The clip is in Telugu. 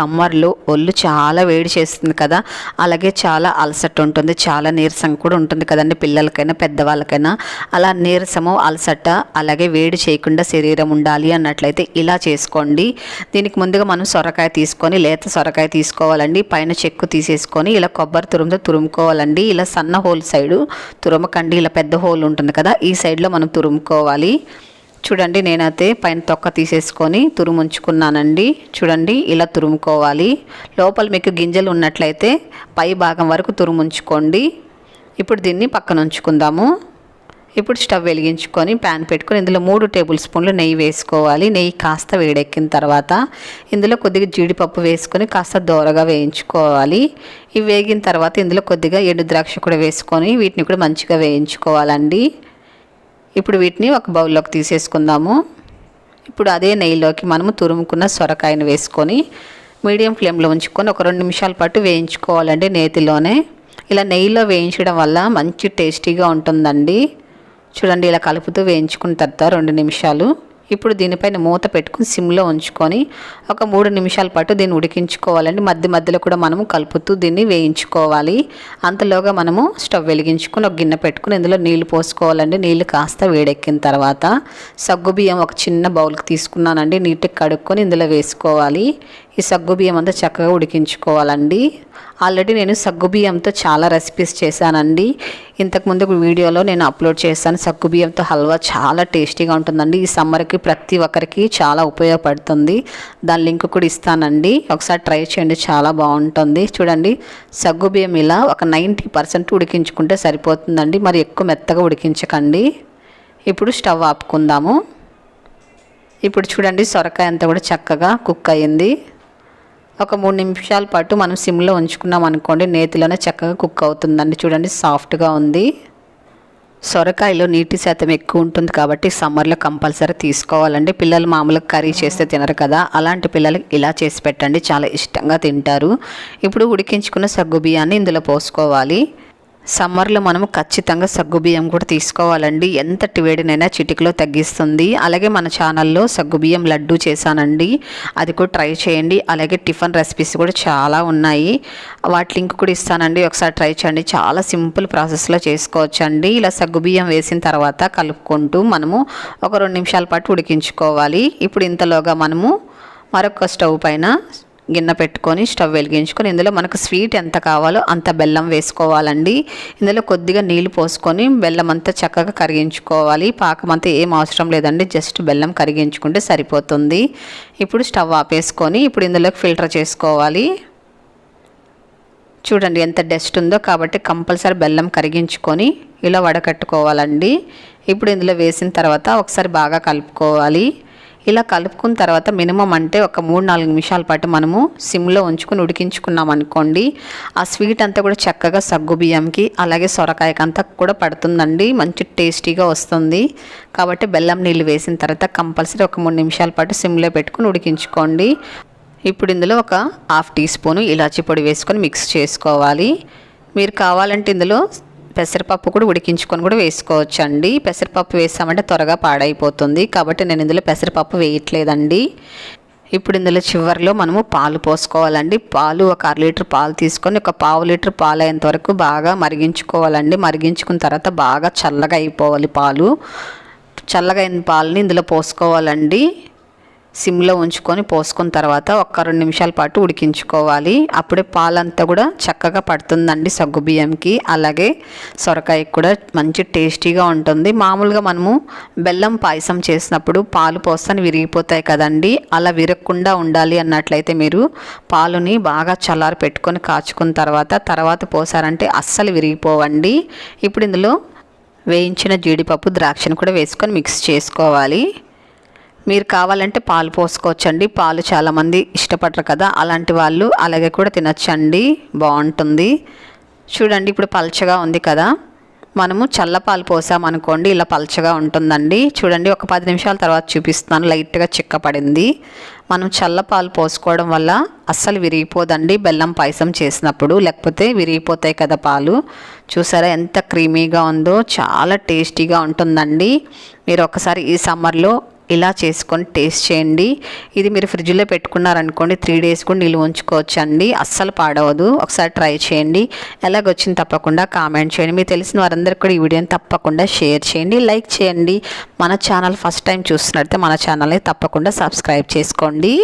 సమ్మర్లో ఒళ్ళు చాలా వేడి చేస్తుంది కదా అలాగే చాలా అలసట ఉంటుంది చాలా నీరసం కూడా ఉంటుంది కదండి పిల్లలకైనా పెద్దవాళ్ళకైనా. అలా నీరసము అలసట అలాగే వేడి చేయకుండా శరీరం ఉండాలి అన్నట్లయితే ఇలా చేసుకోండి. దీనికి ముందుగా మనం సొరకాయ తీసుకొని లేత సొరకాయ తీసుకోవాలండి. పైన చెక్కు తీసేసుకొని ఇలా కొబ్బరి తురుముతో తురుముకోవాలండి. ఇలా సన్న హోల్ సైడు తురుమకండి. ఇలా పెద్ద హోల్ ఉంటుంది కదా ఈ సైడ్లో మనం తురుముకోవాలి. చూడండి నేనైతే పైన తొక్క తీసేసుకొని తురుముంచుకున్నానండి. చూడండి ఇలా తురుముకోవాలి. లోపల మీకు గింజలు ఉన్నట్లయితే పై భాగం వరకు తురుముంచుకోండి. ఇప్పుడు దీన్ని పక్కన ఉంచుకుందాము. ఇప్పుడు స్టవ్ వెలిగించుకొని ప్యాన్ పెట్టుకొని ఇందులో మూడు టేబుల్ స్పూన్లు నెయ్యి వేసుకోవాలి. నెయ్యి కాస్త వేడెక్కిన తర్వాత ఇందులో కొద్దిగా జీడిపప్పు వేసుకొని కాస్త దోరగా వేయించుకోవాలి. ఇవి వేగిన తర్వాత ఇందులో కొద్దిగా ఎండు ద్రాక్ష కూడా వేసుకొని వీటిని కూడా మంచిగా వేయించుకోవాలండి. ఇప్పుడు వీటిని ఒక బౌల్లోకి తీసేసుకుందాము. ఇప్పుడు అదే నెయ్యిలోకి మనము తురుముకున్న సొరకాయను వేసుకొని మీడియం ఫ్లేమ్లో ఉంచుకొని ఒక రెండు నిమిషాల పాటు వేయించుకోవాలండి నేతిలోనే. ఇలా నెయ్యిలో వేయించడం వల్ల మంచి టేస్టీగా ఉంటుందండి. చూడండి ఇలా కలుపుతూ వేయించుకున్న తర్వాత రెండు నిమిషాలు. ఇప్పుడు దీనిపైన మూత పెట్టుకుని సిమ్లో ఉంచుకొని ఒక మూడు నిమిషాల పాటు దీన్ని ఉడికించుకోవాలండి. మధ్య మధ్యలో కూడా మనము కలుపుతూ దీన్ని వేయించుకోవాలి. అంతలోగా మనము స్టవ్ వెలిగించుకొని ఒక గిన్నె పెట్టుకుని ఇందులో నీళ్ళు పోసుకోవాలండి. నీళ్ళు కాస్త వేడెక్కిన తర్వాత సగ్గుబియ్యం ఒక చిన్న బౌల్కి తీసుకున్నానండి. నీటికి కడుక్కొని ఇందులో వేసుకోవాలి. ఈ సగ్గుబియ్యం అంతా చక్కగా ఉడికించుకోవాలండి. ఆల్రెడీ నేను సగ్గుబియ్యంతో చాలా రెసిపీస్ చేశానండి. ఇంతకుముందు ఒక వీడియోలో నేను అప్లోడ్ చేశాను. సగ్గుబియ్యంతో హల్వా చాలా టేస్టీగా ఉంటుందండి. ఈ సమ్మర్కి ప్రతి ఒక్కరికి చాలా ఉపయోగపడుతుంది. దాని లింక్ కూడా ఇస్తానండి. ఒకసారి ట్రై చేయండి చాలా బాగుంటుంది. చూడండి సగ్గుబియ్యం ఇలా ఒక నైంటీ పర్సెంట్ ఉడికించుకుంటే సరిపోతుందండి. మరి ఎక్కువ మెత్తగా ఉడికించకండి. ఇప్పుడు స్టవ్ ఆపుకుందాము. ఇప్పుడు చూడండి సొరకాయ అంతా కూడా చక్కగా కుక్ అయ్యింది ఒక మూడు నిమిషాల పాటు మనం సిమ్లో ఉంచుకున్నాం అనుకోండి నేతిలోనే చక్కగా కుక్ అవుతుందండి. చూడండి సాఫ్ట్గా ఉంది. సొరకాయలో నీటి శాతం ఎక్కువ ఉంటుంది కాబట్టి సమ్మర్లో కంపల్సరీ తీసుకోవాలండి. పిల్లలు మామూలుగా కర్రీ చేస్తే తినరు కదా అలాంటి పిల్లలకి ఇలా చేసి పెట్టండి. చాలా ఇష్టంగా తింటారు. ఇప్పుడు ఉడికించుకున్న సగ్గు బియ్యాన్ని ఇందులో పోసుకోవాలి. సమ్మర్లో మనం ఖచ్చితంగా సగ్గుబియ్యం కూడా తీసుకోవాలండి. ఎంతటి వేడినైనా చిటికలో తగ్గిస్తుంది. అలాగే మన ఛానల్లో సగ్గుబియ్యం లడ్డు చేశానండి. అది కూడా ట్రై చేయండి. అలాగే టిఫిన్ రెసిపీస్ కూడా చాలా ఉన్నాయి. వాటి లింక్ కూడా ఇస్తానండి. ఒకసారి ట్రై చేయండి. చాలా సింపుల్ ప్రాసెస్లో చేసుకోవచ్చండి. ఇలా సగ్గుబియ్యం వేసిన తర్వాత కలుపుకుంటూ మనము ఒక రెండు నిమిషాల పాటు ఉడికించుకోవాలి. ఇప్పుడు ఇంతలోగా మనము మరొక స్టవ్ పైన గిన్నె పెట్టుకొని స్టవ్ వెలిగించుకొని ఇందులో మనకు స్వీట్ ఎంత కావాలో అంత బెల్లం వేసుకోవాలండి. ఇందులో కొద్దిగా నీళ్ళు పోసుకొని బెల్లం అంతా చక్కగా కరిగించుకోవాలి. పాకం అంతా ఏం అవసరం లేదండి. జస్ట్ బెల్లం కరిగించుకుంటే సరిపోతుంది. ఇప్పుడు స్టవ్ ఆపేసుకొని ఇప్పుడు ఇందులోకి ఫిల్టర్ చేసుకోవాలి. చూడండి ఎంత డస్ట్ ఉందో కాబట్టి కంపల్సరీ బెల్లం కరిగించుకొని ఇలా వడకట్టుకోవాలండి. ఇప్పుడు ఇందులో వేసిన తర్వాత ఒకసారి బాగా కలుపుకోవాలి. ఇలా కలుపుకున్న తర్వాత మినిమం అంటే ఒక మూడు నాలుగు నిమిషాల పాటు మనము సిమ్లో ఉంచుకుని ఉడికించుకున్నాం అనుకోండి. ఆ స్వీట్ అంతా కూడా చక్కగా సగ్గు బియ్యంకి అలాగే సొరకాయకి అంతా కూడా పడుతుందండి. మంచి టేస్టీగా వస్తుంది. కాబట్టి బెల్లం నీళ్ళు వేసిన తర్వాత కంపల్సరీ ఒక మూడు నిమిషాల పాటు సిమ్లో పెట్టుకుని ఉడికించుకోండి. ఇప్పుడు ఇందులో ఒక హాఫ్ టీ స్పూను ఇలాచీ పొడి వేసుకొని మిక్స్ చేసుకోవాలి. మీరు కావాలంటే ఇందులో పెసరపప్పు కూడా ఉడికించుకొని కూడా వేసుకోవచ్చు అండి పెసరపప్పు వేసామంటే త్వరగా పాడైపోతుంది. కాబట్టి నేను ఇందులో పెసరపప్పు వేయట్లేదండి. ఇప్పుడు ఇందులో చివరిలో మనము పాలు పోసుకోవాలండి. పాలు ఒక అర లీటర్ పాలు తీసుకొని ఒక పావు లీటర్ పాలు అయ్యేంత వరకు బాగా మరిగించుకోవాలండి. మరిగించుకున్న తర్వాత బాగా చల్లగా అయిపోవాలి పాలు. చల్లగా అయిన పాలని ఇందులో పోసుకోవాలండి. సిమ్లో ఉంచుకొని పోసుకున్న తర్వాత ఒక్క రెండు నిమిషాల పాటు ఉడికించుకోవాలి. అప్పుడే పాలంతా కూడా చక్కగా పడుతుందండి సగ్గు బియ్యంకి. అలాగే సొరకాయకి కూడా మంచి టేస్టీగా ఉంటుంది. మామూలుగా మనము బెల్లం పాయసం చేసినప్పుడు పాలు పోస్తాను విరిగిపోతాయి కదండి. అలా విరగకుండా ఉండాలి అన్నట్లయితే మీరు పాలుని బాగా చల్లారి పెట్టుకొని కాచుకున్న తర్వాత తర్వాత పోసారంటే అస్సలు విరిగిపోవండి. ఇప్పుడు ఇందులో వేయించిన జీడిపప్పు ద్రాక్షను కూడా వేసుకొని మిక్స్ చేసుకోవాలి. మీరు కావాలంటే పాలు పోసుకోవచ్చండి. పాలు చాలామంది ఇష్టపడరు కదా అలాంటి వాళ్ళు అలాగే కూడా తినచ్చండి. బాగుంటుంది. చూడండి ఇప్పుడు పల్చగా ఉంది కదా. మనము చల్లపాలు పోసామనుకోండి ఇలా పల్చగా ఉంటుందండి. చూడండి ఒక పది నిమిషాల తర్వాత చూపిస్తున్నాను. లైట్గా చిక్కపడింది మనం చల్లపాలు పోసుకోవడం వల్ల అస్సలు విరిగిపోదండి. బెల్లం పాయసం చేసినప్పుడు లేకపోతే విరిగిపోతాయి కదా పాలు. చూసారా ఎంత క్రీమీగా ఉందో చాలా టేస్టీగా ఉంటుందండి. మీరు ఒకసారి ఈ సమ్మర్లో ఇలా చేసుకొని టేస్ట్ చేయండి. ఇది మీరు ఫ్రిడ్జ్లో పెట్టుకున్నారనుకోండి త్రీ డేస్ కూడా నిల్వ ఉంచుకోవచ్చు అండి అస్సలు పాడవదు. ఒకసారి ట్రై చేయండి. ఎలాగొచ్చింది తప్పకుండా కామెంట్ చేయండి. మీకు తెలిసిన వారందరికీ కూడా ఈ వీడియోని తప్పకుండా షేర్ చేయండి. లైక్ చేయండి. మన ఛానల్ ఫస్ట్ టైం చూస్తున్నట్టే మన ఛానల్ని తప్పకుండా సబ్స్క్రైబ్ చేసుకోండి.